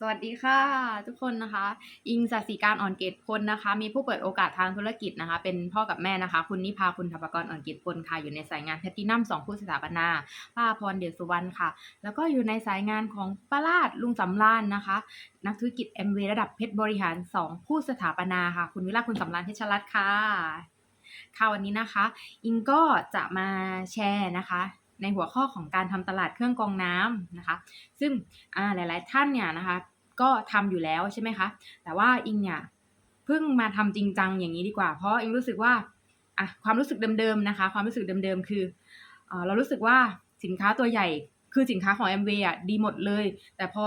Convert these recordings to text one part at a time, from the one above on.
สวัสดีค่ะ ทุกคนนะคะ อิงสัสิการอ่อนเกตพลนะคะ มีผู้เปิดโอกาสทางธุรกิจนะคะ เป็นพ่อกับแม่นะคะ คุณนิพาคุณธปกรอ่อนเกตพลค่ะ อยู่ในสายงานแพลตตินัมสองผู้สถาปนา ป้าพรเดชสุวรรณค่ะ แล้วก็อยู่ในสายงานของป้าลาดลุงสำรานนะคะ นักธุรกิจเอ็มวีระดับเพชรบริหารสองผู้สถาปนาค่ะ คุณวิลาคุณสำรานเพชรรัตน์ค่ะค่ะวันนี้นะคะ อิงก็จะมาแชร์นะคะ ในหัวข้อของการทำตลาดเครื่องกรองน้ำนะคะ ซึ่งหลาย ๆ ท่านเนี่ยนะคะ ก็ทำอยู่แล้วใช่ไหมคะ แต่ว่าอิงเนี่ยเพิ่งมาทำจริงจังอย่างนี้ดีกว่า เพราะอิงรู้สึกว่าอะความรู้สึกเดิม ๆ นะคะ ความรู้สึกเดิม ๆ คือเอเรารู้สึกว่าสินค้าตัวใหญ่คือสินค้าของ MV อะดีหมดเลย แต่พอ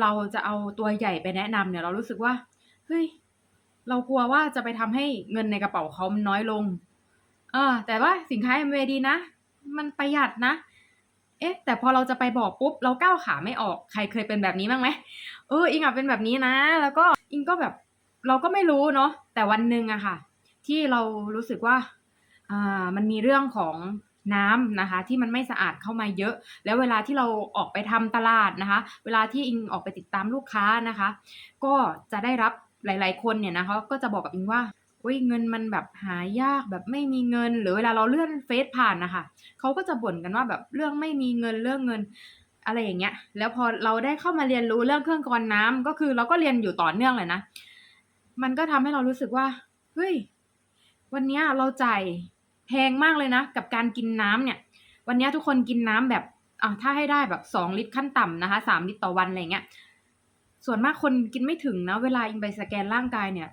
เราจะเอาตัวใหญ่ไปแนะนำเนี่ย เรารู้สึกว่าเฮ้ยเรากลัวว่าจะไปทำให้เงินในกระเป๋าเขามันน้อยลง เออแต่ว่าสินค้า MV ดีนะ มันประหยัดนะ เอ๊ะ แต่พอเราจะไปบอกปุ๊บ เราก้าวขาไม่ออก ใครเคยเป็นแบบนี้บ้างไหมเอออิงอะเป็นแบบนี้นะ แล้วก็อิงก็แบบเราก็ไม่รู้เนาะ แต่วันหนึ่งอะค่ะ ที่เรารู้สึกว่า อ่า มันมีเรื่องของน้ำนะคะ ที่มันไม่สะอาดเข้ามาเยอะ แล้วเวลาที่เราออกไปทำตลาดนะคะ เวลาที่อิงออกไปติดตามลูกค้านะคะ ก็จะได้รับหลาย ๆ คนเนี่ยนะคะ ก็จะบอกกับอิงว่า อุ้ยเงินมันแบบหายากแบบไม่มีเงิน หรือเวลาเราเลื่อนเฟซผ่านนะคะเขาก็จะบ่นกันว่าแบบเรื่องไม่มีเงินเรื่องเงินอะไรอย่างเงี้ย แล้วพอเราได้เข้ามาเรียนรู้เรื่องเครื่องกรองน้ำก็คือเราก็เรียนอยู่ต่อเนื่องเลยนะ มันก็ทำให้เรารู้สึกว่า เฮ้ย วันนี้เราจ่ายแพงมากเลยนะ กับการกินน้ำเนี่ย วันนี้ทุกคนกินน้ำแบบอ่าถ้าให้ได้แบบสองลิตรขั้นต่ำนะคะสามลิตรต่อวันอะไรเงี้ย ส่วนมากคนกินไม่ถึงนะ เวลาอิงไปสแกนร่างกายเนี่ย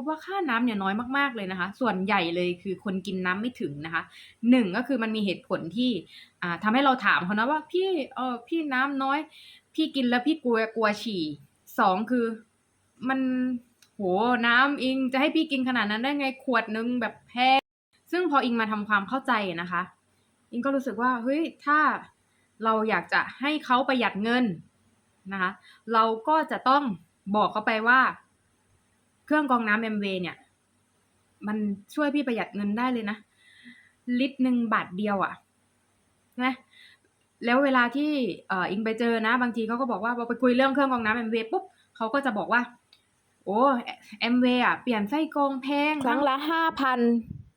บว่าค่าน้ำเนี่ยน้อยมากๆเลยนะคะ ส่วนใหญ่เลยคือคนกินน้ำไม่ถึงนะคะหนึ่งก็คือมันมีเหตุผลที่อ่าทำให้เราถามเขานะว่าพี่เออพี่น้ำน้อย พี่กินแล้วพี่กลัวกลัวฉี่สองคือมันโหน้ำอิงจะให้พี่กินขนาดนั้นได้ไงขวดนึงแบบแพงซึ่งพออิงมาทำความเข้าใจนะคะ อิงก็รู้สึกว่าเฮ้ยถ้าเราอยากจะให้เขาประหยัดเงินนะคะ เราก็จะต้องบอกเขาไปว่า เครื่องกรองน้ำเอ็มเวเนี่ย มันช่วยพี่ประหยัดเงินได้เลยนะ ลิตรหนึ่งบาทเดียวอะ่ะนะแล้วเวลาที่เอ่ออิงไปเจอนะ บางทีเขาก็บอกว่าพอไปคุยเรื่องเครื่องกรองน้ำเอ็มเวปุ๊บเขาก็จะบอกว่า โอ้เอ็มเวอะเปลี่ยนไส้กรองแพงครั้งละห้าพัน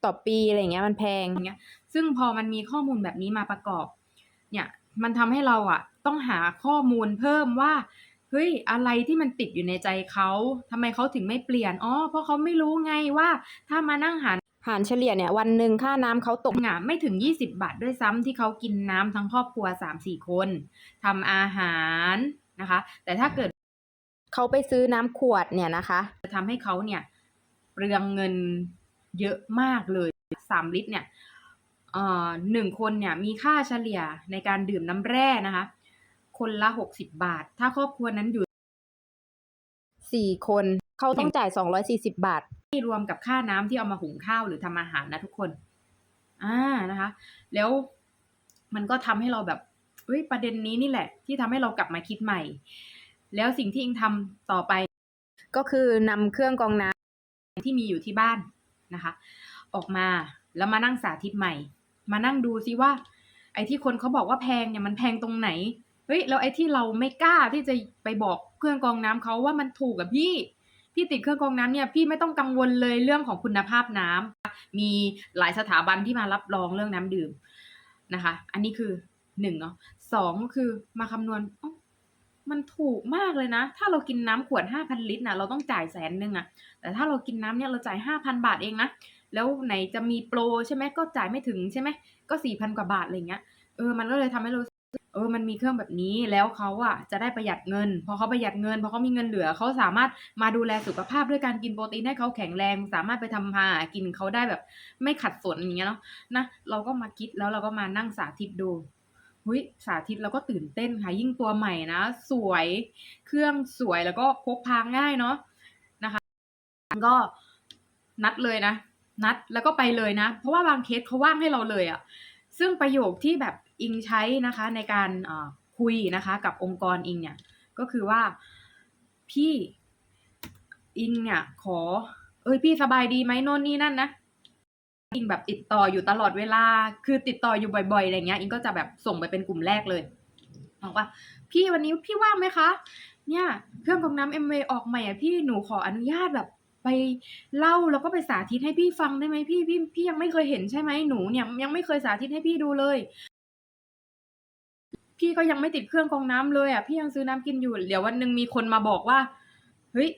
ต่อปีอะไรเงี้ยมันแพงอย่างเงี้ย ซึ่งพอมันมีข้อมูลแบบนี้มาประกอบ เนี่ย มันทำให้เราอะ ต้องหาข้อมูลเพิ่มว่า เฮ้ย อะไรที่มันติดอยู่ในใจเขาทำไมเขาถึงไม่เปลี่ยนอ๋อเพราะเขาไม่รู้ไงว่า ถ้ามานั่งหารหารเฉลี่ยเนี่ยวันหนึ่งค่าน้ำเขาตกอะไม่ถึง 20 บาทด้วยซ้ำที่เขากินน้ำทั้งครอบครัว 3-4 คนทำอาหารนะคะ แต่ถ้าเกิดเขาไปซื้อน้ำขวดเนี่ยนะคะ จะทำให้เขาเนี่ยเปลืองเงินเยอะมากเลย 3 ลิตรเนี่ยเอ่อหนึ่งคนเนี่ยมีค่าเฉลี่ยในการดื่มน้ำแร่นะคะ คนละ60บาท ถ้าครอบครัวนั้นอยู่สี่คนเขาต้องจ่ายสองร้อยสี่สิบบาท ที่รวมกับค่าน้ำที่เอามาหุงข้าวหรือทำอาหารนะทุกคน อ่านะคะ แล้วมันก็ทำให้เราแบบเฮ้ยประเด็นนี้นี่แหละ ที่ทำให้เรากลับมาคิดใหม่ แล้วสิ่งที่อิงทำต่อไป ก็คือนำเครื่องกรองน้ที่มีอยู่ที่บ้านนะคะ ออกมาแล้วมานั่งสาธิตใหม่ มานั่งดูซิว่า ไอ้ที่คนเขาบอกว่าแพงเนี่ยมันแพงตรงไหนเฮ้ยแล้วไอ้ที่เราไม่กล้าที่จะไปบอกเครื่องกรองน้ำเขาว่ามันถูกกับพี่พี่ติดเครื่องกรองน้ำเนี่ยพี่ไม่ต้องกังวลเลยเรื่องของคุณภาพน้ำมีหลายสถาบันที่มารับรองเรื่องน้ำดื่มนะคะ อันนี้คือหนึ่งเนาะสองก็คือมาคำนวณมันถูกมากเลยนะ ถ้าเรากินน้ำขวดห้าพันลิตรนะเราต้องจ่ายแสนหนึ่งอะแต่ถ้าเรากินน้ำเนี่ยเราจ่ายห้าพันบาทเองนะแล้วไหนจะมีโปรใช่ไหมก็จ่ายไม่ถึงใช่ไหมก็สี่พันกว่าบาทอะไรเงี้ยเออมันก็เลยทำให้เรา เออ มันมีเครื่องแบบนี้ แล้วเขาอะจะได้ประหยัดเงิน พอเขาประหยัดเงิน พอเขามีเงินเหลือ เขาสามารถมาดูแลสุขภาพด้วยการกินโปรตีนให้เขาแข็งแรง สามารถไปทำมาหากินเขาได้แบบ ไม่ขัดสนอย่างเงี้ยเนาะ นะ เราก็มาคิด แล้วเราก็มานั่งสาธิตดู หุยสาธิตเราก็ตื่นเต้นค่ะ ยิ่งตัวใหม่นะ สวย เครื่องสวย แล้วก็พกพาง่ายเนาะ นะคะ ก็นัดเลยนะ นัดแล้วก็ไปเลยนะ เพราะว่าบางเคสเขาว่างให้เราเลยอะ ซึ่งประโยคที่แบบ อิงใช้นะคะในการคุยนะคะกับองค์กรอิงเนี่ยก็คือว่าพี่อิงเนี่ยขอ เอ้ยพี่สบายดีไหมโน่นนี่นั่นนะอิงแบบติดต่ออยู่ตลอดเวลา คือติดต่ออยู่บ่อยๆอะไรเงี้ยอิงก็จะแบบส่งไปเป็นกลุ่มแรกเลยบอกว่า พี่วันนี้พี่ว่างไหมคะ เนี่ยเครื่องกรองน้ำ MV ออกใหม่อะพี่หนูขออนุญาตแบบไปเล่าแล้วก็ไปสาธิตให้พี่ฟังได้ไหมพี่พี่พี่ยังไม่เคยเห็นใช่ไหมหนูเนี่ยยังไม่เคยสาธิตให้พี่ดูเลย พี่ก็ยังไม่ติดเครื่องกรองน้ำเลยอะพี่ยังซื้อน้ำกินอยู่เดี๋ยววันหนึ่งมีคนมาบอกว่าเฮ้ย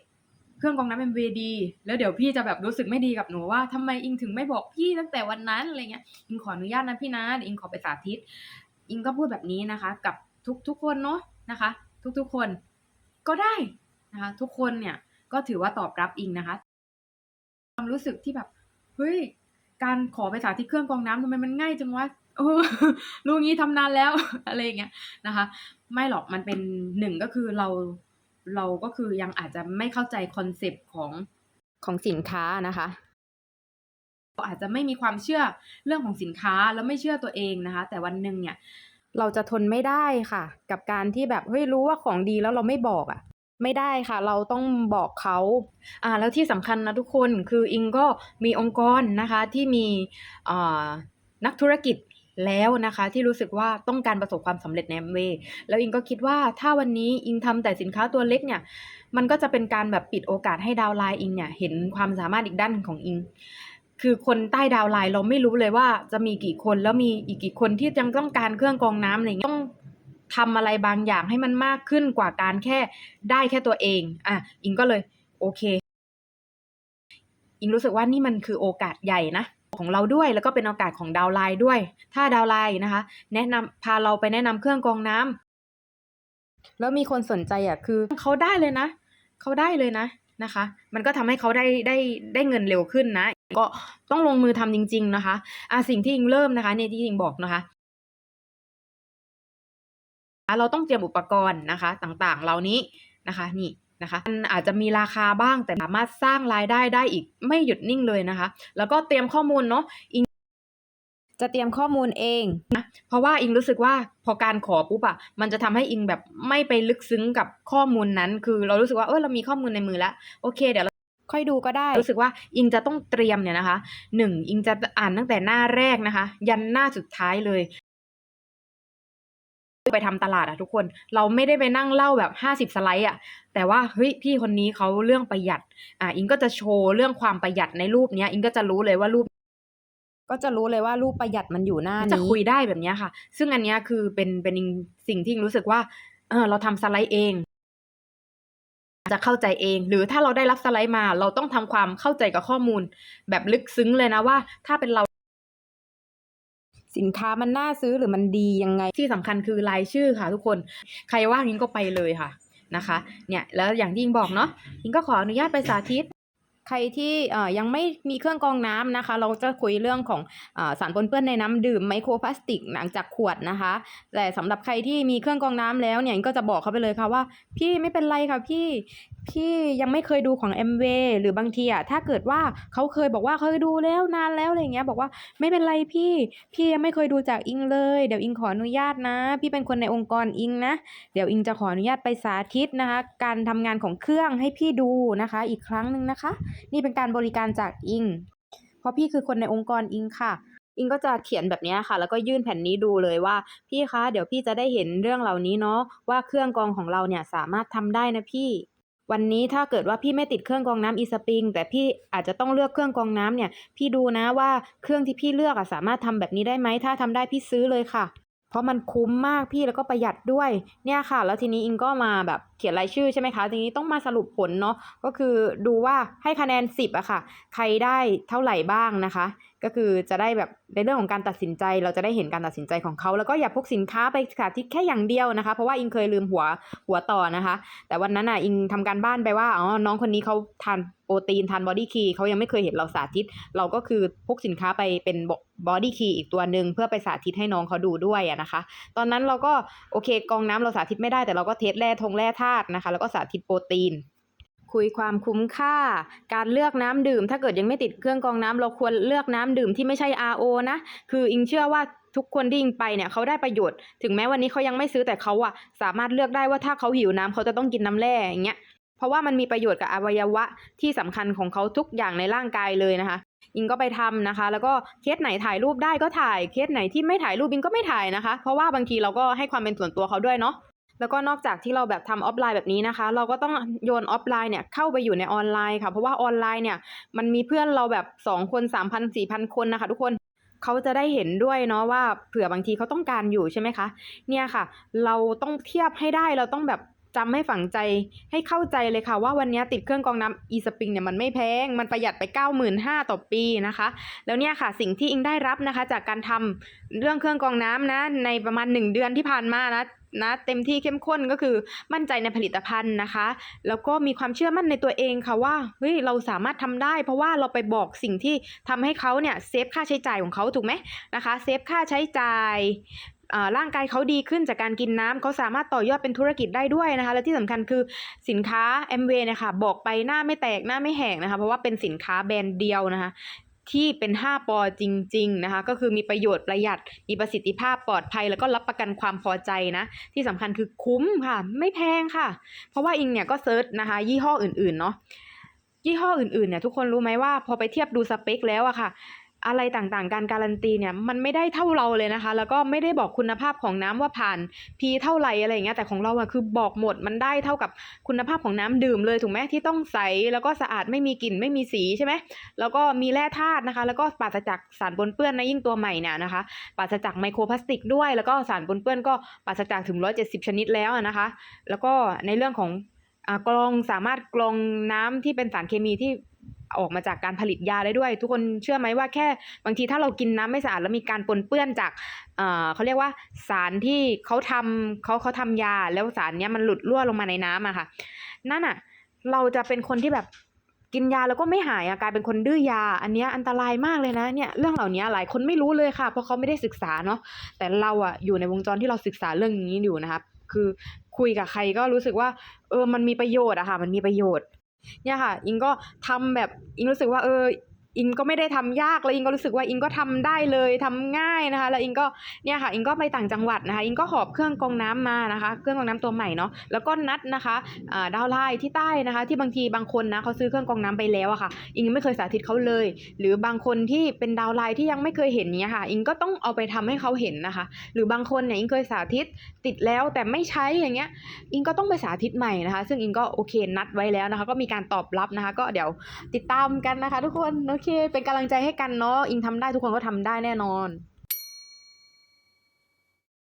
เครื่องกรองน้ำ MV ดีแล้วเดี๋ยวพี่จะแบบรู้สึกไม่ดีกับหนูว่าทำไมอิงถึงไม่บอกพี่ตั้งแต่วันนั้นอะไรเงี้ยอิงขออนุญาตนะพี่นะเดี๋ยวอิงขอไปสาธิต อิงก็พูดแบบนี้นะคะ กับทุกทุกคนเนาะนะคะ ทุกทุกคนก็ได้นะคะ ทุกคนเนี่ยก็ถือว่าตอบรับอิงนะคะ ความรู้สึกที่แบบเฮ้ยการขอไปสาธิตเครื่องกรองน้ำทำไมมันง่ายจังวะ เออรู้งี้ทำนานแล้ว อะไรอย่างเงี้ยนะคะ ไม่หรอกมันเป็นหนึ่งก็คือเราเราก็คือยังอาจจะไม่เข้าใจคอนเซปต์ของของสินค้านะคะอาจจะไม่มีความเชื่อเรื่องของสินค้าแล้วไม่เชื่อตัวเองนะคะ แต่วันหนึ่งเนี่ย เราจะทนไม่ได้ค่ะ กับการที่แบบเฮ้ยรู้ว่าของดีแล้วเราไม่บอกอะ่ะ ไม่ได้ค่ะ เราต้องบอกเขาอ่า แล้วที่สำคัญนะทุกคนคืออิงก็มีองค์กรนะคะ ที่มีอ่านักธุรกิจ แล้วนะคะที่รู้สึกว่าต้องการประสบความสำเร็จใน m อ a y แล้วอิงก็คิดว่าถ้าวันนี้อิงทำแต่สินค้าตัวเล็กเนี่ย มันก็จะเป็นการแบบปิดโอกาสให้ดาวไลน์อิงเนี่ยเห็นความสามารถอีกด้านของอิง คือคนใต้ดาวไลน์เราไม่รู้เลยว่าจะมีกี่คนแล้วมีอีกกี่คนที่ยังต้องการเครื่องกรองน้ำอะไรเงี้ยต้องทำอะไรบางอย่างให้มันมากขึ้นกว่าการแค่ได้แค่ตัวเองอะอิงก็เลยโอเค อิงรู้สึกว่านี่มันคือโอกาสใหญ่นะ ของเราด้วย แล้วก็เป็นโอกาสของดาวน์ไลน์ด้วย ถ้าดาวน์ไลน์นะคะ แนะนำพาเราไปแนะนำเครื่องกรองน้ำแล้วมีคนสนใจอะคือเขาได้เลยนะเขาได้เลยนะนะคะ มันก็ทำให้เขาได้ได้ได้เงินเร็วขึ้นนะ ก็ต้องลงมือทำจริง ๆ นะคะอะสิ่งที่อิงเริ่มนะคะเนี่ยที่อิงบอกนะคะเราต้องเตรียมอุปกรณ์นะคะ ต่างๆ เหล่านี้นะคะ นี่ นะคะมันอาจจะมีราคาบ้างแต่สามารถสร้างรายได้ได้อีกไม่หยุดนิ่งเลยนะคะ แล้วก็เตรียมข้อมูลเนาะจะเตรียมข้อมูลเองเพราะว่าอิงรู้สึกว่าพอการขอปุ๊บอะมันจะทำให้อิงแบบไม่ไปลึกซึ้งกับข้อมูลนั้น คือเรารู้สึกว่าเออเรามีข้อมูลในมือแล้วโอเคเดี๋ยวเราค่อยดูก็ได้ รู้สึกว่าอิงจะต้องเตรียมเนี่ยนะคะหนึ่งอิงจะอ่านตั้งแต่หน้าแรกนะคะ ยันหน้าสุดท้ายเลย ไปทำตลาดอะทุกคนเราไม่ได้ไปนั่งเล่าแบบห้าสิบสไลด์อะแต่ว่าเฮ้ยพี่คนนี้เขาเรื่องประหยัดอะอิงก็จะโชว์เรื่องความประหยัดในรูปเนี้ยอิงก็จะรู้เลยว่ารูป ก็จะรู้เลยว่ารูปประหยัดมันอยู่หน้าจะนี้คุยได้แบบนี้ค่ะ ซึ่งอันนี้คือเป็นเป็นสิ่งที่รู้สึกว่าเออเราทำสไลด์เอง จะเข้าใจเอง หรือถ้าเราได้รับสไลด์มา เราต้องทำความเข้าใจกับข้อมูล แบบลึกซึ้งเลยนะว่า ถ้าเป็นเรา สินค้ามันน่าซื้อหรือมันดียังไง ที่สำคัญคือรายชื่อค่ะ ทุกคนใครว่างยิงก็ไปเลยค่ะนะคะเนี่ยแล้วอย่างที่ยิงบอกเนาะยิงก็ขออนุญาตไปสาธิต ใครที่ยังไม่มีเครื่องกรองน้ำนะคะ เราจะคุยเรื่องของอสารปนเปื้อนในน้ำดื่มไมโครพลาสติกหลังจากขวดนะคะ แต่สำหรับใครที่มีเครื่องกรองน้ำแล้วเนี่ยก็จะบอกเขาไปเลยค่ะว่า พี่ไม่เป็นไรค่ะพี่พี่ยังไม่เคยดูของ m w หรือบางทีอะถ้าเกิดว่าเขาเคยบอกว่าเคยดูแล้วนานแล้วอะไรเงี้ยบอกว่าไม่เป็นไรพี่ พี่ยังไม่เคยดูจากอิงเลยเดี๋ยวอิงขออนุญาตนะ พี่เป็นคนในองค์กรอิงนะเดี๋ยวอิงจะขออนุญาตไปสาธิตนะคะ การทำงานของเครื่องให้พี่ดูนะคะ อีกครั้งหนึ่งนะคะนี่เป็นการบริการจากอิง เพราะพี่คือคนในองค์กรอิงค่ะ อิงก็จะเขียนแบบนี้ค่ะ แล้วก็ยื่นแผ่นนี้ดูเลยว่า พี่คะเดี๋ยวพี่จะได้เห็นเรื่องเหล่านี้เนาะว่าเครื่องกรองของเราเนี่ยสามารถทำได้นะพี่วันนี้ถ้าเกิดว่าพี่ไม่ติดเครื่องกรองน้ำอีสปริง แต่พี่อาจจะต้องเลือกเครื่องกรองน้ำเนี่ย พี่ดูนะว่าเครื่องที่พี่เลือกอะสามารถทำแบบนี้ได้ไหมถ้าทำได้พี่ซื้อเลยค่ะ เพราะมันคุ้มมากพี่แล้วก็ประหยัดด้วยเนี่ยค่ะ แล้วทีนี้อิงก็มาแบบ ขียนรายชื่อใช่ไหมคะ ทีนี้ต้องมาสรุปผลเนาะ ก็คือดูว่าให้คะแนน 10อะค่ะ ใครได้เท่าไหร่บ้างนะคะ ก็คือจะได้แบบในเรื่องของการตัดสินใจ เราจะได้เห็นการตัดสินใจของเขา แล้วก็อย่าพกสินค้าไปสาธิตแค่อย่างเดียวนะคะ เพราะว่าอิงเคยลืมหัวหัวต่อนะคะ แต่วันนั้นอะอิงทำการบ้านไปว่า อ๋อ น้องคนนี้เขาทานโปรตีนทานบอดี้คีเขายังไม่เคยเห็นเราสาธิต เราก็คือพกสินค้าไปเป็นบอดี้คีอีกตัวหนึ่งเพื่อไปสาธิตให้น้องเขาดูด้วยอะนะคะ ตอนนั้นเราก็โอเคกองน้ำเราสาธิตไม่ได้แต่เราก็เทสแร่ทงแร่ธาตุนะคะ แล้วก็สาธิตโปรตีน คุยความคุ้มค่า การเลือกน้ำดื่ม ถ้าเกิดยังไม่ติดเครื่องกรองน้ำเราควรเลือกน้ำดื่มที่ไม่ใช่ RO นะคืออิงเชื่อว่าทุกคนที่อิงไปเนี่ยเขาได้ประโยชน์ ถึงแม้วันนี้เขายังไม่ซื้อแต่เขาอะสามารถเลือกได้ว่าถ้าเขาหิวน้ำเขาจะต้องกินน้ำแร่อย่างเงี้ยเพราะว่ามันมีประโยชน์กับอวัยวะที่สำคัญของเขาทุกอย่างในร่างกายเลยนะคะอิงก็ไปทำนะคะ แล้วก็เคสไหนถ่ายรูปได้ก็ถ่ายเคสไหนที่ไม่ถ่ายรูปอิงก็ไม่ถ่ายนะคะ เพราะว่าบางทีเราก็ให้ความเป็นส่วนตัวเขาด้วยเนาะ แล้วก็นอกจากที่เราแบบทำออฟไลน์แบบนี้นะคะ เราก็ต้องโยนออฟไลน์เนี่ยเข้าไปอยู่ในออนไลน์ค่ะ เพราะว่าออนไลน์เนี่ยมันมีเพื่อนเราแบบ 2 คน 3,000 4,000 คนนะคะทุกคนเขาจะได้เห็นด้วยเนาะว่าเผื่อบางทีเขาต้องการอยู่ใช่ไหมคะเนี่ยค่ะ เราต้องเทียบให้ได้เราต้องแบบจำให้ฝังใจให้เข้าใจเลยค่ะ ว่าวันนี้ติดเครื่องกรองน้ำ e-spring เนี่ยมันไม่แพง มันประหยัดไป 95,000ต่อปีนะคะ แล้วเนี่ยค่ะสิ่งที่อิงได้รับนะคะ จากการทำเรื่องเครื่องกรองน้ำนะในประมาณ 1 เดือนที่ผ่านมานะ นะเต็มที่เข้มข้นก็คือมั่นใจในผลิตภัณฑ์นะคะ แล้วก็มีความเชื่อมั่นในตัวเองค่ะว่าเฮ้ยเราสามารถทำได้ เพราะว่าเราไปบอกสิ่งที่ทำให้เขาเนี่ยเซฟค่าใช้จ่ายของเขาถูกไหมนะคะเซฟค่าใช้จ่ายอ่าร่างกายเขาดีขึ้นจากการกินน้ำเขาสามารถต่อยอดเป็นธุรกิจได้ด้วยนะคะ และที่สำคัญคือสินค้า m w เนี่ยค่ะบอกไปหน้าไม่แตกหน้าไม่แหกนะคะ เพราะว่าเป็นสินค้าแบรนด์เดียวนะคะ ที่เป็น 5 ปอจริง ๆ นะคะ ก็คือมีประโยชน์ประหยัด มีประสิทธิภาพปลอดภัย แล้วก็รับประกันความพอใจนะ ที่สำคัญคือคุ้มค่ะ ไม่แพงค่ะ เพราะว่าอิงเนี่ยก็เซิร์ชนะคะ ยี่ห้ออื่น ๆ เนาะยี่ห้ออื่น ๆ เนี่ยทุกคนรู้ไหมว่าพอไปเทียบดูสเปคแล้วอะค่ะ อะไรต่างๆ การการันตีเนี่ยมันไม่ได้เท่าเราเลยนะคะ แล้วก็ไม่ได้บอกคุณภาพของน้ำว่าผ่าน P เท่าไหร่อะไรอย่างเงี้ยแต่ของเราอะคือบอกหมดมันได้เท่ากับคุณภาพของน้ำดื่มเลยถูกไหมที่ต้องใสแล้วก็สะอาดไม่มีกลิ่นไม่มีสีใช่ไหมแล้วก็มีแร่ธาตุนะคะ แล้วก็ปราศจากสารปนเปื้อนนะยิ่งตัวใหม่เนี่ยนะคะปราศจากไมโครพลาสติกด้วย แล้วก็สารปนเปื้อนก็ปราศจากถึง 170 ชนิดแล้วนะคะ แล้วก็ในเรื่องของอกรองสามารถกรองน้ำที่เป็นสารเคมีที่ ออกมาจากการผลิตยาได้ด้วย ทุกคนเชื่อไหมว่าแค่บางทีถ้าเรากินน้ำไม่สะอาดแล้วมีการปนเปื้อนจากเเขาเรียกว่าสารที่เขาทำเขาเขาทำยาแล้วสารเนี้ยมันหลุดรั่วลงมาในน้ำอะค่ะ นั่นอะเราจะเป็นคนที่แบบกินยาแล้วก็ไม่หายอะกลายเป็นคนดื้อยา อันเนี้ยอันตรายมากเลยนะเนี่ยเรื่องเหล่านี้หลายคนไม่รู้เลยค่ะ เพราะเขาไม่ได้ศึกษาเนาะแต่เราอะอยู่ในวงจรที่เราศึกษาเรื่องนี้อยู่นะคะคือคุยกับใครก็รู้สึกว่าเออมันมีประโยชน์อะค่ะ มันมีประโยชน์ เนี่ยค่ะ อิงก็ทำแบบอิงรู้สึกว่าเออ อิงก็ไม่ได้ทำยากแล้วอิงก็รู้สึกว่าอิงก็ทำได้เลยทำง่ายนะคะ แล้วอิงก็เนี่ยค่ะอิงก็ไปต่างจังหวัดนะคะ อิงก็หอบเครื่องกรองน้ำมานะคะ เครื่องกรองน้ำตัวใหม่เนาะแล้วก็นัดนะคะดาวไลน์ที่ใต้นะคะ ที่บางทีบางคนนะเขาซื้อเครื่องกรองน้ำไปแล้วอะค่ะ อิงไม่เคยสาธิตเขาเลย หรือบางคนที่เป็นดาวไลน์ที่ยังไม่เคยเห็นเนี้ยค่ะ อิงก็ต้องเอาไปทำให้เขาเห็นนะคะ หรือบางคนเนี่ยอิงเคยสาธิตติดแล้วแต่ไม่ใช้อย่างเงี้ย อิงก็ต้องไปสาธิตใหม่นะคะ ซึ่งอิงก็โอเคนัดไว้แล้วนะคะ ก็มีการตอบรับนะคะ ก็เดี๋ยวติดตามกันนะคะ ทุกคนโอเค เป็นกำลังใจให้กันเนาะ อิงทำได้ทุกคนก็ทำได้แน่นอน